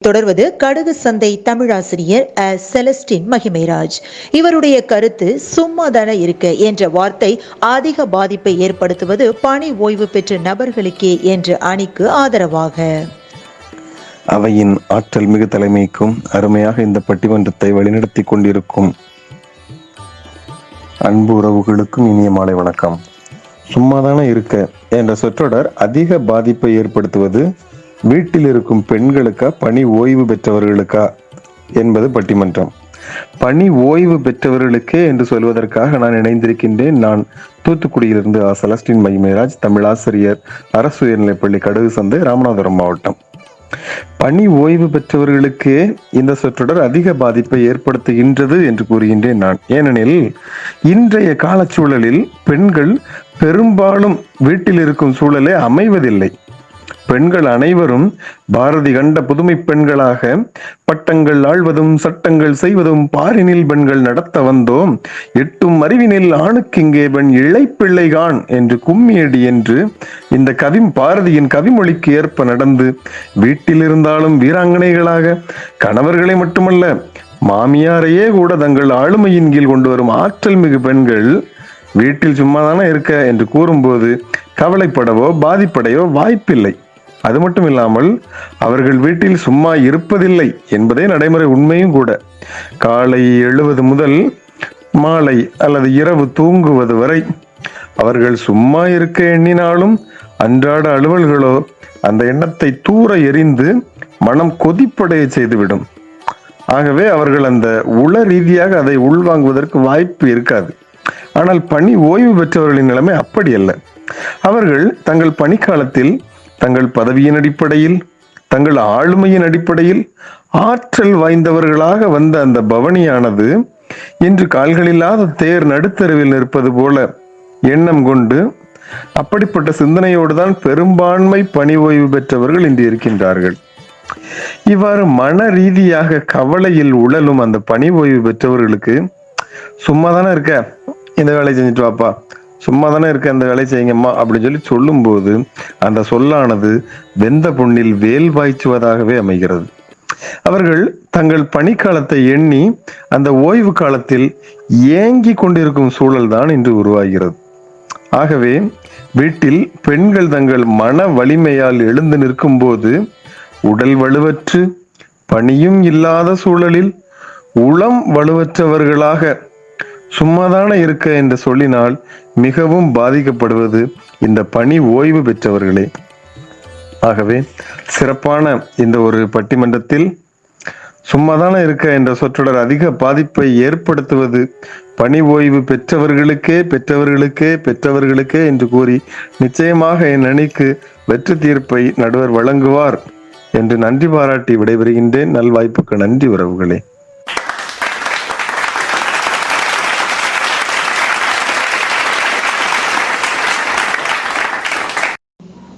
தொடர்வது கடுகு சந்தை தமிழாசிரியர் அ. செலஸ்டின் மகிமைராஜ் இவருடைய கருத்து சும்மாதான இருக்க என்ற வார்த்தை அதிக பாதிப்பை ஏற்படுத்துவது பணி ஓய்வு பெற்ற நபர்களுக்கே என்ற அணிக்கு ஆதரவாக அவையின் ஆற்றல் மிகு தலைமைக்கும் அருமையாக இந்த பட்டிமன்றத்தை வழிநடத்தி கொண்டிருக்கும் அன்பு உறவுகளுக்கும் இனிய மாலை வணக்கம் சும்மாதானே இருக்க என்ற சொற்றொடர் அதிக பாதிப்பை ஏற்படுத்துவது வீட்டில் இருக்கும் பெண்களுக்கா? பணி ஓய்வு பெற்றவர்களுக்கா? என்பது பட்டிமன்றம். பணி ஓய்வு பெற்றவர்களுக்கே என்று சொல்வதற்காக நான் இணைந்திருக்கின்றேன். நான் தூத்துக்குடியிலிருந்து ஆ செலஸ்டின் மகிமேராஜ் தமிழாசிரியர் அரசு உயர்நிலைப்பள்ளி கடுகு சந்தை ராமநாதபுரம் மாவட்டம். பணி ஓய்வு பெற்றவர்களுக்கு இந்த சொற்றொடர் அதிக பாதிப்பை ஏற்படுத்துகின்றது என்று கூறுகின்றேன் நான். ஏனெனில் இன்றைய காலச்சூழலில் பெண்கள் பெரும்பாலும் வீட்டில் இருக்கும் சூழலே அமைவதில்லை. பெண்கள் அனைவரும் பாரதி கண்ட புதுமை பெண்களாக பட்டங்கள் ஆழ்வதும் சட்டங்கள் செய்வதும் பாரினில் பெண்கள் நடத்த வந்தோம். எட்டும் அறிவினில் ஆணுக்கிங்கே பெண் இழைப்பிள்ளைகான் என்று கும்மியடி என்று இந்த கவி பாரதியின் கவிமொழிக்கு ஏற்ப நடந்து வீட்டில் இருந்தாலும் வீராங்கனைகளாக கணவர்களை மட்டுமல்ல மாமியாரையே கூட தங்கள் ஆளுமையின் கீழ் கொண்டு வரும் ஆற்றல் மிகு பெண்கள் வீட்டில் சும்மாதானே இருக்க என்று கூறும்போது கவலைப்படவோ பாதிப்படையோ வாய்ப்பில்லை. அது மட்டும் இல்லாமல் அவர்கள் வீட்டில் சும்மா இருப்பதில்லை என்பதே நடைமுறை உண்மையும் கூட. காலை எழுவது முதல் மாலை அல்லது இரவு தூங்குவது வரை அவர்கள் சும்மா இருக்க எண்ணினாலும் அன்றாட அலுவல்களோ அந்த எண்ணத்தை தூர எறிந்து மனம் கொதிப்படைய செய்துவிடும். ஆகவே அவர்கள் அந்த உள ரீதியாக அதை உள்வாங்குவதற்கு வாய்ப்பு இருக்காது. ஆனால் பணி ஓய்வு பெற்றவர்களின் நிலைமை அப்படி அல்ல. அவர்கள் தங்கள் பணிக்காலத்தில் தங்கள் பதவியின் அடிப்படையில் தங்கள் ஆளுமையின் அடிப்படையில் ஆற்றல் வாய்ந்தவர்களாக வந்த அந்த பவனியானது இன்று கால்களில்லாத தேர் நடுத்தருவில் நிற்பது போல எண்ணம் கொண்டு அப்படிப்பட்ட சிந்தனையோடு தான் பெரும்பான்மை பணி ஓய்வு பெற்றவர்கள் இன்று இருக்கின்றார்கள். இவ்வாறு மன ரீதியாக கவலையில் உழலும் அந்த பணி ஓய்வு பெற்றவர்களுக்கு சும்மா தானே இருக்க? இந்த வேலையை செஞ்சுட்டு வாப்பா. சும்மா தானே இருக்க இந்த வேலையை செய்யுங்கம்மா அப்படின்னு சொல்லி சொல்லும்போது அந்த சொல்லானது வெந்த பொண்ணில் வேல் பாய்ச்சுவதாகவே அமைகிறது. அவர்கள் தங்கள் பணிக்காலத்தை எண்ணி அந்த ஓய்வு காலத்தில் ஏங்கி கொண்டிருக்கும் சூழல் தான் இன்று உருவாகிறது. ஆகவே வீட்டில் பெண்கள் தங்கள் மன வலிமையால் எழுந்து நிற்கும் போது உடல் வலுவற்று பணியும் இல்லாத சூழலில் உளம் வலுவற்றவர்களாக சும்மாதான இருக்க என்று சொல்லினால் மிகவும் பாதிக்கப்படுவது இந்த பணி ஓய்வு பெற்றவர்களே. ஆகவே சிறப்பான இந்த ஒரு பட்டிமன்றத்தில் சும்மாதான இருக்க என்ற சொற்றொடர் அதிக பாதிப்பை ஏற்படுத்துவது பணி ஓய்வு பெற்றவர்களுக்கே பெற்றவர்களுக்கே பெற்றவர்களுக்கே என்று கூறி நிச்சயமாக என் அணிக்கு வெற்றி தீர்ப்பை நடுவர் வழங்குவார் என்று நன்றி பாராட்டி விடைபெறுகின்றேன். நல்வாய்ப்புக்கு நன்றி உறவுகளே.